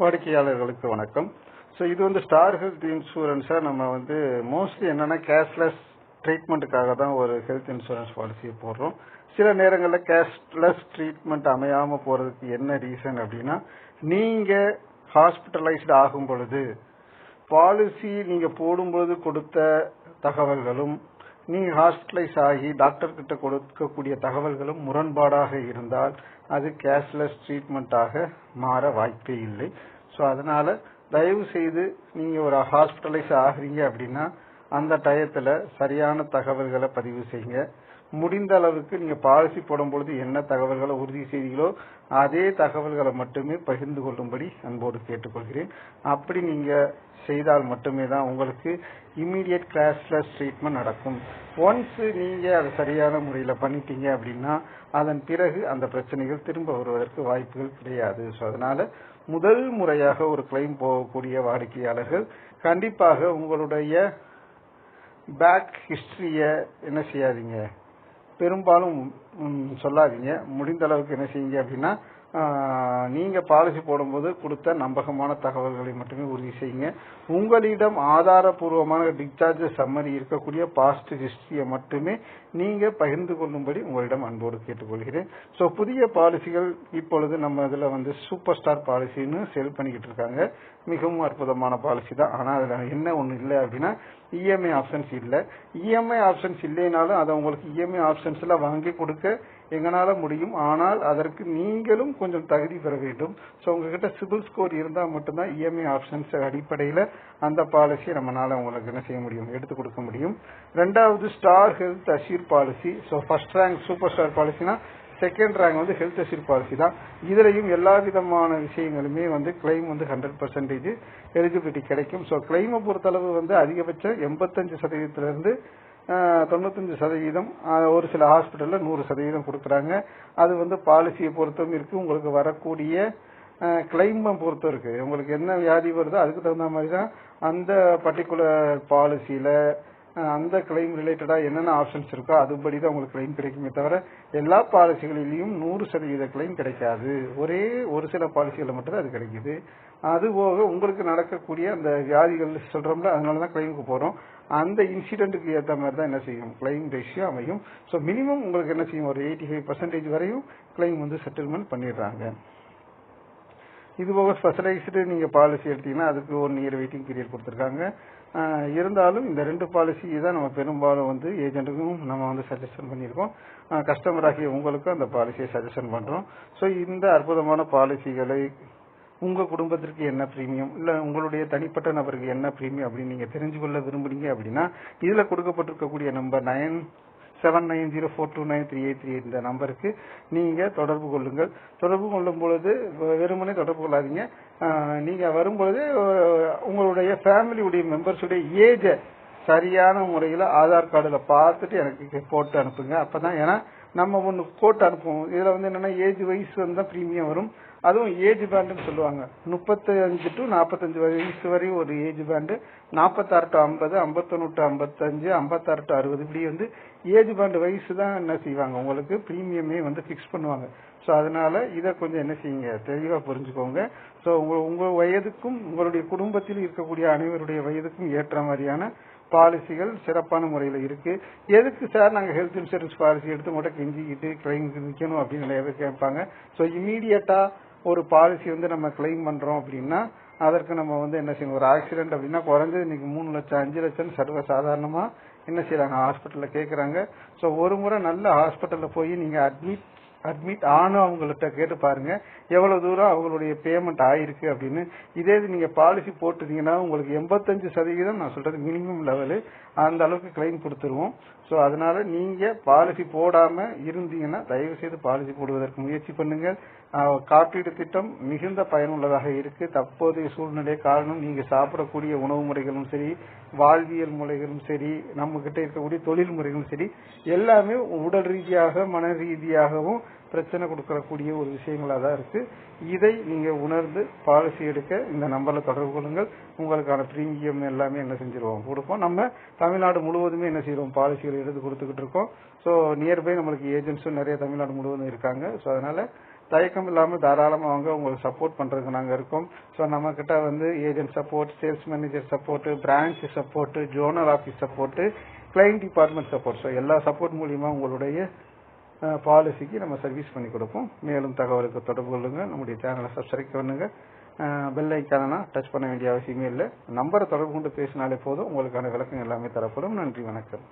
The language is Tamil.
வாடிக்கையாளர்களுக்கு வணக்கம். ஸோ இது வந்து ஸ்டார் ஹெல்த் இன்சூரன்ஸை நம்ம வந்து மோஸ்ட்லி என்னென்னா கேஷ்லெஸ் ட்ரீட்மெண்ட்டுக்காக தான் ஒரு ஹெல்த் இன்சூரன்ஸ் பாலிசியை போடுறோம். சில நேரங்களில் கேஷ்லெஸ் ட்ரீட்மெண்ட் அமையாமல் போகிறதுக்கு என்ன ரீசன் அப்படின்னா நீங்கள் ஹாஸ்பிட்டலைஸ்டு ஆகும் பொழுது பாலிசி நீங்கள் போடும்போது கொடுத்த தகவல்களும் நீ ஹாஸ்பிட்டலைஸ் ஆகி டாக்டர் கிட்ட கொடுக்கக்கூடிய தகவல்களும் முரண்பாடாக இருந்தால் அது கேஷ்லெஸ் ட்ரீட்மெண்ட்டாக மாற வாய்ப்பே இல்லை. ஸோ அதனால தயவு செய்து நீங்க ஒரு ஹாஸ்பிட்டலைஸ் ஆகுறீங்க அப்படின்னா அந்த டயத்துல சரியான தகவல்களை பதிவு செய்யுங்க. முடிந்த அளவுக்கு நீங்க பாலிசி போடும்பொழுது என்ன தகவல்களை உறுதி செய்தீங்களோ அதே தகவல்களை மட்டுமே பகிர்ந்து கொள்ளும்படி அன்போடு கேட்டுக்கொள்கிறேன். அப்படி நீங்க செய்தால் மட்டுமே தான் உங்களுக்கு இம்மீடியட் கிளாஸ்லெஸ் ட்ரீட்மெண்ட் நடக்கும். ஒன்ஸ் நீங்க அதை சரியான முறையில் பண்ணிட்டீங்க அப்படின்னா அதன் பிறகு அந்த பிரச்சனைகள் திரும்ப வருவதற்கு வாய்ப்புகள் கிடையாது. ஸோ அதனால முதல் முறையாக ஒரு கிளைம் போகக்கூடிய வாடிக்கையாளர்கள் கண்டிப்பாக உங்களுடைய பேக் ஹிஸ்டரிய என்ன செய்யாதீங்க. பெரும்பாலும் சொல்லாதீங்க. முடிந்த அளவுக்கு என்ன செய்யுங்க அப்படின்னா நீங்க பாலிசி போடும்போது கொடுத்த நம்பகமான தகவல்களை மட்டுமே உறுதி செய்யுங்க. உங்களிடம் ஆதாரபூர்வமான டிஸ்சார்ஜ் சம்மரி இருக்கக்கூடிய பாஸ்ட் ஹிஸ்டரியை மட்டுமே நீங்க பகிர்ந்து கொள்ளும்படி உங்களிடம் அன்போடு கேட்டுக்கொள்கிறேன். ஸோ புதிய பாலிசிகள் இப்பொழுது நம்ம இதுல வந்து சூப்பர் ஸ்டார் பாலிசின்னு செல் பண்ணிக்கிட்டு இருக்காங்க. மிகவும் அற்புதமான பாலிசி தான். ஆனா அதுல என்ன ஒண்ணு இல்லை அப்படின்னா இஎம்ஐ ஆப்ஷன்ஸ் இல்லை. இஎம்ஐ ஆப்ஷன்ஸ் இல்லைனாலும் அதை உங்களுக்கு இஎம்ஐ ஆப்ஷன்ஸ்ல வாங்கி கொடுக்க எங்களால முடியும். ஆனால் அதற்கு நீங்களும் கொஞ்சம் தகுதி பெற வேண்டும். ஸோ உங்ககிட்ட சிபில் ஸ்கோர் இருந்தால் மட்டும்தான் இஎம்ஐ ஆப்ஷன்ஸ் அடிப்படையில் அந்த பாலிசியை நம்மளால உங்களுக்கு என்ன செய்ய முடியும்? எடுத்து கொடுக்க முடியும். ரெண்டாவது Star Health assure policy so first rank super star பாலிசினா second rank வந்து ஹெல்த் அஷீர் பாலிசி தான். இதுலேயும் எல்லா விதமான விஷயங்களுமே வந்து கிளைம் வந்து ஹண்ட்ரட் பர்சன்டேஜ் எலிஜிபிலிட்டி கிடைக்கும். ஸோ கிளைமை பொறுத்தளவு வந்து அதிகபட்சம் எண்பத்தஞ்சு சதவீதத்திலிருந்து தொண்ணூத்தஞ்சு சதவீதம் ஒரு சில ஹாஸ்பிட்டலில் நூறு சதவீதம் கொடுக்குறாங்க. அது வந்து பாலிசியை பொறுத்தும் இருக்குது உங்களுக்கு வரக்கூடிய கிளைமை பொறுத்தும் இருக்குது உங்களுக்கு என்ன வியாதி வருதோ அதுக்கு தகுந்த மாதிரி தான் அந்த பர்டிகுலர் பாலிசியில் அந்த கிளைம் ரிலேட்டடாக என்னென்ன ஆப்ஷன்ஸ் இருக்கோ அதுபடி தான் உங்களுக்கு கிளைம் கிடைக்குமே தவிர எல்லா பாலிசிகளிலையும் நூறு சதவீத கிளைம் கிடைக்காது. ஒரே ஒரு சில பாலிசிகளில் மட்டும்தான் அது கிடைக்குது. அது போக உங்களுக்கு நடக்கக்கூடிய அந்த வியாதிகள் சொல்கிறோம்ல அதனால தான் கிளைமுக்கு போகிறோம் அந்த இன்சிடென்ட்டுக்கு ஏற்ற மாதிரி தான் என்ன செய்யும்? கிளைம் ரேஷியோ அமையும். ஸோ மினிமம் உங்களுக்கு என்ன செய்யும்? ஒரு எயிட்டி ஃபைவ் பர்சன்டேஜ் வரையும் கிளைம் வந்து செட்டில்மெண்ட் பண்ணிடுறாங்க. இது போக ஸ்பெஷலைஸ்டு நீங்கள் பாலிசி எடுத்தீங்கன்னா அதுக்கு ஒன் இயர் வெயிட்டிங் பீரியட் கொடுத்துருக்காங்க. இருந்தாலும் இந்த ரெண்டு பாலிசி தான் நம்ம பெரும்பாலும் வந்து ஏஜென்ட்டுக்கும் நம்ம வந்து சஜஷன் பண்ணியிருக்கோம். கஸ்டமராகிய உங்களுக்கும் அந்த பாலிசியை சஜஷன் பண்ணுறோம் ஸோ இந்த அற்புதமான பாலிசிகளை உங்கள் குடும்பத்திற்கு என்ன ப்ரீமியம் இல்லை உங்களுடைய தனிப்பட்ட நபருக்கு என்ன ப்ரீமியம் அப்படின்னு நீங்கள் தெரிஞ்சு கொள்ள விரும்புறீங்க அப்படின்னா இதில் கொடுக்கப்பட்டிருக்கக்கூடிய number nine seven nine zero four two nine three eight three இந்த நம்பருக்கு நீங்க தொடர்பு கொள்ளுங்கள். தொடர்பு கொள்ளும் பொழுது வெறுமனே தொடர்பு கொள்ளாதீங்க. நீங்கள் நீங்க வரும்பொழுது உங்களுடைய ஃபேமிலியுடைய மெம்பர்ஸுடைய ஏஜை சரியான முறையில் ஆதார் கார்டில் பார்த்துட்டு எனக்கு போட்டு அனுப்புங்க. அப்பதான் ஏன்னா நம்ம ஒன்று போட்டு அனுப்புவோம். இதில் வந்து என்னன்னா ஏஜ் வயசு வந்து ப்ரீமியம் வரும். அதுவும் ஏஜ் பேண்டுன்னு சொல்லுவாங்க. முப்பத்தஞ்சு டு நாற்பத்தஞ்சு வயசு வரையும் ஒரு ஏஜ் பேண்டு. நாற்பத்தாறு டு ஐம்பது ஐம்பத்தொன்னு டு ஐம்பத்தஞ்சு ஐம்பத்தாறு டு அறுபது இப்படி வந்து ஏஜ் பேண்டு வயசு தான் என்ன செய்வாங்க? உங்களுக்கு ப்ரீமியமே வந்து ஃபிக்ஸ் பண்ணுவாங்க. ஸோ அதனால இதை கொஞ்சம் என்ன செய்யுங்க? தெளிவாக புரிஞ்சுக்கோங்க. ஸோ உங்க உங்கள் வயதுக்கும் உங்களுடைய குடும்பத்தில் இருக்கக்கூடிய அனைவருடைய வயதுக்கும் ஏற்ற மாதிரியான பாலிசிகள் சிறப்பான முறையில் இருக்கு. எதுக்கு சார் நாங்கள் ஹெல்த் இன்சூரன்ஸ் பாலிசி எடுத்து மட்டும் கெஞ்சிக்கிட்டு கிளைம் நிற்கணும் அப்படின்னு நிறைய கேட்பாங்க. ஸோ இமீடியட்டா ஒரு பாலிசி வந்து நம்ம கிளைம் பண்றோம் அப்படின்னா அதற்கு நம்ம வந்து என்ன செய்யணும்? ஒரு ஆக்சிடென்ட் அப்படின்னா குறைஞ்சது இன்னைக்கு மூணு லட்சம் அஞ்சு லட்சம் சர்வ சாதாரணமா என்ன செய்யறாங்க? ஹாஸ்பிட்டல்ல கேட்குறாங்க. ஸோ ஒரு முறை நல்ல ஹாஸ்பிட்டல்ல போய் நீங்க அட்மிட் அட்மிட் ஆனும் அவங்கள்ட்ட கேட்டு பாருங்க. எவ்வளவு தூரம் அவங்களுடைய பேமெண்ட் ஆயிருக்கு அப்படின்னு. இதே இது நீங்க பாலிசி போட்டுட்டீங்கன்னா உங்களுக்கு எண்பத்தஞ்சு சதவீதம் நான் சொல்றது மினிமம் லெவலு அந்த அளவுக்கு கிளைம் கொடுத்துருவோம். ஸோ அதனால நீங்க பாலிசி போடாம இருந்தீங்கன்னா தயவு செய்து பாலிசி போடுவதற்கு முயற்சி பண்ணுங்க. காப்பீடு திட்டம் மிகுந்த பயனுள்ளதாக இருக்கு. தற்போதைய சூழ்நிலை காரணம் நீங்க சாப்பிடக்கூடிய உணவு முறைகளும் சரி வாழ்வியல் முறைகளும் சரி நம்ம கிட்ட இருக்கக்கூடிய தொழில் முறைகளும் சரி எல்லாமே உடல் ரீதியாக மன ரீதியாகவும் பிரச்சனை கொடுக்கக்கூடிய ஒரு விஷயங்களா தான் இருக்கு. இதை நீங்க உணர்ந்து பாலிசி எடுக்க இந்த நம்பர்ல தொடர்பு கொள்ளுங்கள். உங்களுக்கான பிரீமியம் எல்லாமே என்ன செஞ்சிருவோம்? கொடுப்போம். நம்ம தமிழ்நாடு முழுவதுமே என்ன செய்யறோம் பாலிசிகள் எடுத்து கொடுத்துக்கிட்டு இருக்கோம். ஸோ நியர்பை நம்மளுக்கு ஏஜென்ட்ஸும் நிறைய தமிழ்நாடு முழுவதும் இருக்காங்க. ஸோ அதனால தயக்கம் இல்லாமல் தாராளமாக அவங்க உங்களுக்கு சப்போர்ட் பண்ணுறதுக்கு நாங்கள் இருக்கோம். ஸோ நம்ம கிட்ட வந்து agent support sales manager support branch support zonal office support client department support so எல்லா சப்போர்ட் மூலியமா உங்களுடைய பாலிசிக்கு நம்ம சர்வீஸ் பண்ணி கொடுப்போம். மேலும் தகவலுக்கு தொடர்பு கொள்ளுங்க. நம்முடைய சேனலை சப்ஸ்கிரைப் பண்ணுங்க. பெல் ஐக்கானா டச் பண்ண வேண்டிய அவசியமே இல்லை. நம்பரை தொடர்பு கொண்டு பேசினாலே போதும். உங்களுக்கான விளக்கம் எல்லாமே தரப்படும். நன்றி வணக்கம்.